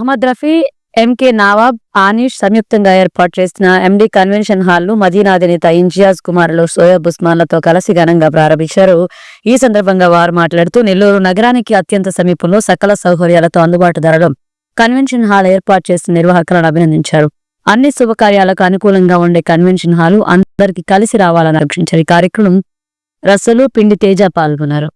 Ahmed Rafi MK Nawab Anish సంయుక్తంగా ఏర్పాటు చేసిన ఎండి కన్వెన్షన్ హాల్ను మదీనా అధినేత ఇంజియాజ్ కుమార్లు సోయబ్ ఉస్మాన్లతో కలిసి ఘనంగా ప్రారంభించారు. ఈ సందర్భంగా వారు మాట్లాడుతూ నెల్లూరు నగరానికి అత్యంత సమీపంలో సకల సౌకర్యాలతో అందుబాటు ధరలో కన్వెన్షన్ హాల్ ఏర్పాటు చేసిన నిర్వాహకులను అభినందించారు. అన్ని శుభకార్యాలకు అనుకూలంగా ఉండే కన్వెన్షన్ హాల్ అందరికీ కలిసి రావాలని ఆకాంక్షించారు. ఈ కార్యక్రమం రసలు పిండి తేజ పాల్గొన్నారు.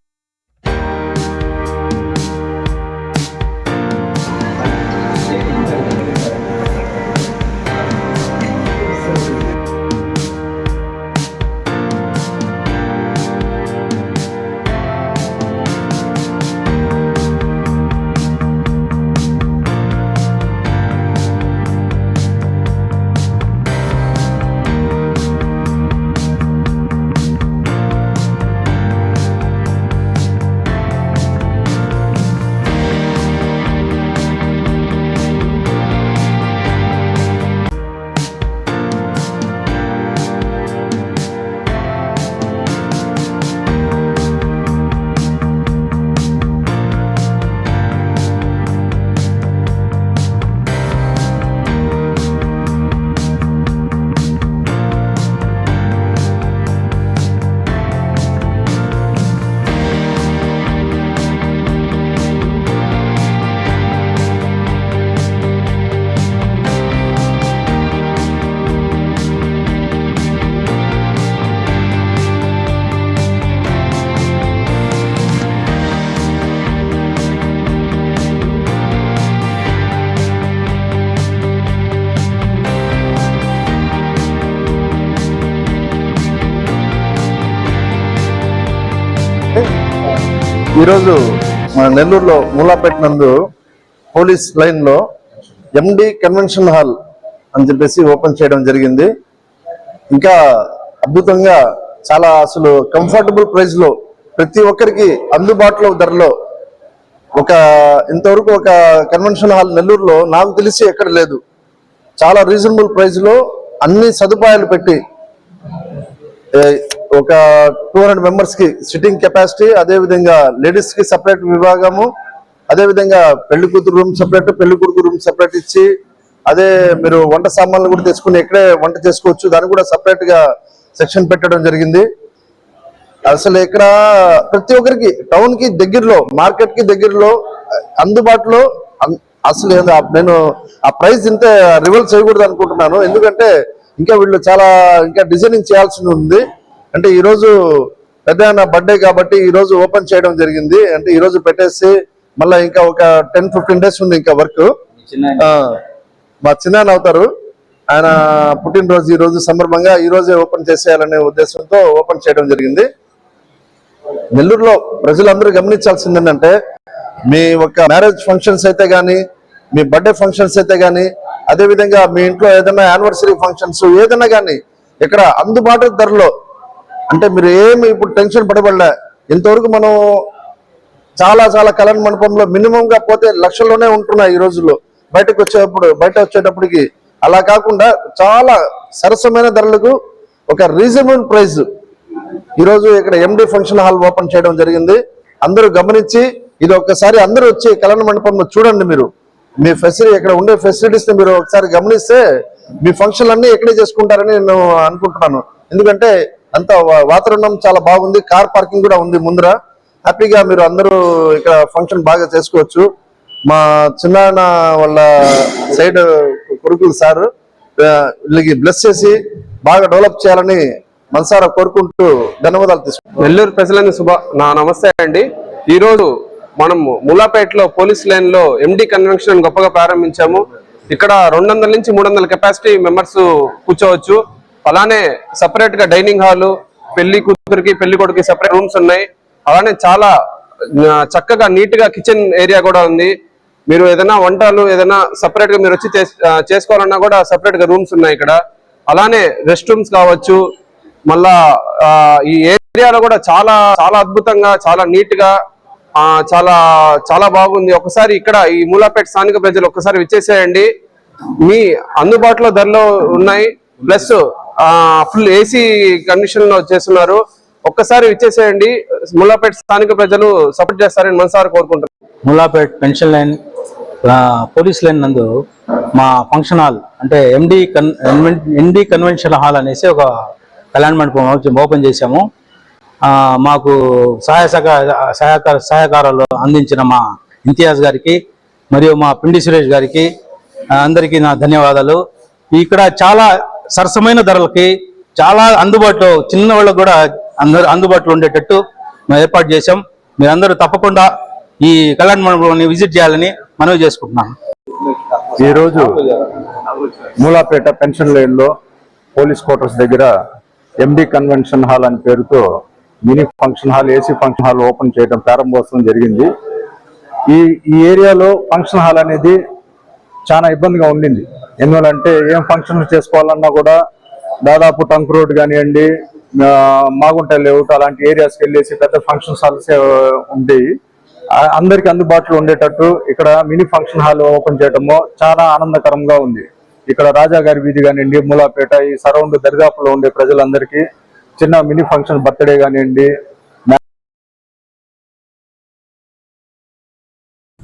ఈరోజు మన నెల్లూరులో మూలాపేట నందు పోలీస్ లైన్లో ఎండి కన్వెన్షన్ హాల్ అని చెప్పేసి ఓపెన్ చేయడం జరిగింది. ఇంకా అద్భుతంగా చాలా అసలు కంఫర్టబుల్ ప్రైస్లో ప్రతి ఒక్కరికి అందుబాటులో ధరలో ఒక ఇంతవరకు ఒక కన్వెన్షన్ హాల్ నెల్లూరులో నాకు తెలిసి ఎక్కడ లేదు. చాలా రీజనబుల్ ప్రైస్లో అన్ని సదుపాయాలు పెట్టి ఏ, ఒక టూ హండ్రెడ్ మెంబర్స్కి సిట్టింగ్ కెపాసిటీ అదే విధంగా లేడీస్కి సపరేట్ విభాగము అదే విధంగా పెళ్ళి కూతురు రూమ్ సపరేట్ పెళ్ళి కొడుకు రూమ్ సపరేట్ ఇచ్చి అదే మీరు వంట సామాన్లు కూడా తెచ్చుకుని ఇక్కడే వంట చేసుకోవచ్చు. దాన్ని కూడా సపరేట్గా సెక్షన్ పెట్టడం జరిగింది. అసలు ఇక్కడ ప్రతి ఒక్కరికి టౌన్కి దగ్గరలో మార్కెట్కి దగ్గరలో అందుబాటులో అన్- అసలు నేను ఆ ప్రైస్ ఇంత రివల్ చేయకూడదు అనుకుంటున్నాను. ఎందుకంటే ఇంకా వీళ్ళు చాలా ఇంకా డిజైనింగ్ చేయాల్సి ఉంది. అంటే ఈ రోజు పెద్ద బర్త్డే కాబట్టి ఈ రోజు ఓపెన్ చేయడం జరిగింది. అంటే ఈ రోజు పెట్టేసి మళ్ళీ ఇంకా ఒక టెన్ ఫిఫ్టీన్ డేస్ ఉంది ఇంకా వర్క్ మా చిన్నాన్న అవుతారు. ఆయన పుట్టినరోజు ఈ రోజు సందర్భంగా ఈ రోజే ఓపెన్ చేసేయాలనే ఉద్దేశంతో ఓపెన్ చేయడం జరిగింది. నెల్లూరులో ప్రజలందరూ గమనించాల్సింది ఏంటంటే మీ ఒక మ్యారేజ్ ఫంక్షన్స్ అయితే గానీ మీ బర్త్డే ఫంక్షన్స్ అయితే గానీ అదే విధంగా మీ ఇంట్లో ఏదైనా యానివర్సరీ ఫంక్షన్స్ ఏదైనా గానీ ఇక్కడ అందుబాటు ధరలో అంటే మీరు ఏమి ఇప్పుడు టెన్షన్ పడబడలే. ఇంతవరకు మనం చాలా చాలా కళ్యాణ మండపంలో మినిమంగా పోతే లక్షల్లోనే ఉంటున్నాయి ఈ రోజుల్లో. బయటకు వచ్చేటప్పుడు బయట వచ్చేటప్పటికి. అలా కాకుండా చాలా సరసమైన ధరలకు ఒక రీజనబుల్ ప్రైస్ ఈరోజు ఇక్కడ ఎండి ఫంక్షన్ హాల్ ఓపెన్ చేయడం జరిగింది. అందరూ గమనించి ఇది ఒక్కసారి అందరూ వచ్చి కళ్యాణ మండపంలో చూడండి మీరు. మీ ఫెసిలిటీ ఇక్కడ ఉండే ఫెసిలిటీస్ని మీరు ఒకసారి గమనిస్తే మీ ఫంక్షన్లన్నీ అన్ని చేసుకుంటారని నేను అనుకుంటున్నాను. ఎందుకంటే అంత వా- వాతావరణం చాలా బాగుంది కార్ పార్కింగ్ కూడా ఉంది ముందర. హ్యాపీగా మీరు అందరూ ఇక్కడ ఫంక్షన్ బాగా చేసుకోవచ్చు. మా చిన్నాన్న వాళ్ళ సైడ్ కొడుకులు సార్ వీళ్ళకి బ్లెస్ చేసి బాగా డెవలప్ చేయాలని మనసారా కోరుకుంటూ ధన్యవాదాలు తీసుకుంటాం నెల్లూరు ప్రజలందరూ శుభ నా నమస్తే అండి. ఈరోజు మనం ములాపేటలో పోలీస్ లైన్లో ఎండి కన్వెన్షన్ గొప్పగా ప్రారంభించాము. ఇక్కడ రెండు వందల నుంచి మూడు వందల కెపాసిటీ మెంబర్స్ కూర్చోవచ్చు. అలానే సపరేట్గా డైనింగ్ హాల్ పెళ్ళి కూతురికి పెళ్ళి కొడుకు సెపరేట్ రూమ్స్ ఉన్నాయి. అలానే చాలా చక్కగా నీట్గా కిచెన్ ఏరియా కూడా ఉంది. మీరు ఏదైనా వంటలు ఏదైనా సపరేట్గా మీరు వచ్చి చేస్- చేసుకోవాలన్నా కూడా సపరేట్గా రూమ్స్ ఉన్నాయి ఇక్కడ. అలానే రెస్ట్ రూమ్స్ కావచ్చు. మళ్ళా ఈ ఏరియాలో కూడా చాలా చాలా అద్భుతంగా చాలా నీట్గా చాలా చాలా బాగుంది. ఒకసారి ఇక్కడ ఈ మూలాపేట స్థానిక ప్రజలు ఒక్కసారి విచ్చేసేయండి. మీ అందుబాటులో ధరలో ఉన్నాయి. ప్లస్ ఫుల్ ఏసీ కండిషన్లో చేస్తున్నారు. ఒక్కసారి విచ్చేసేయండి. ముల్లాపేట స్థానిక ప్రజలు సపోర్ట్ చేస్తారని మనసారి కోరుకుంటారు Mulapet pension line police line నందు మా ఫంక్షన్ హాల్ అంటే ఎండి కన్ ఎండి కన్వెన్షన్ హాల్ అనేసి ఒక కళ్యాణ మండపం ఓపెన్- చేశాము. మాకు సహాయ సహకార సహకారాలు అందించిన మా ఇంతియాజ్ గారికి మరియు మా పిండి సురేష్ గారికి అందరికీ నా ధన్యవాదాలు. ఇక్కడ చాలా సరసమైన ధరలకి చాలా అందుబాటులో చిన్న వాళ్ళకు కూడా అందరు అందుబాటులో ఉండేటట్టు మేము ఏర్పాటు చేశాం. మీరందరూ తప్పకుండా ఈ కళ్యాణ మండపాన్ని విజిట్ చేయాలని మనవి చేసుకుంటున్నాం. ఈరోజు మూలాపేట పెన్షన్ లైన్లో పోలీస్ క్వార్టర్స్ దగ్గర ఎండి కన్వెన్షన్ హాల్ అని పేరుతో mini function hall AC function hall open చేయడం ప్రారంభోత్సవం జరిగింది. ఈ ఈ ఏరియాలో ఫంక్షన్ హాల్ అనేది చాలా ఇబ్బందిగా ఉండింది. ఎందువలంటే ఏం ఫంక్షన్ చేసుకోవాలన్నా కూడా దాదాపు టంక్ రోడ్ కానివ్వండి మాగుంట లేఅవుట్ అలాంటి ఏరియాస్కి వెళ్ళేసి పెద్ద ఫంక్షన్ హాల్స్ ఉండేవి అందరికి అందుబాటులో ఉండేటట్టు ఇక్కడ మినీ ఫంక్షన్ హాల్ ఓపెన్ చేయడము చాలా ఆనందకరంగా ఉంది. ఇక్కడ రాజా గారి వీధి కానివ్వండి మూలాపేట ఈ సరౌండ్ దరిదాపులో ఉండే ప్రజలందరికీ చిన్న మినీ ఫంక్షన్ బర్త్డే కానివ్వండి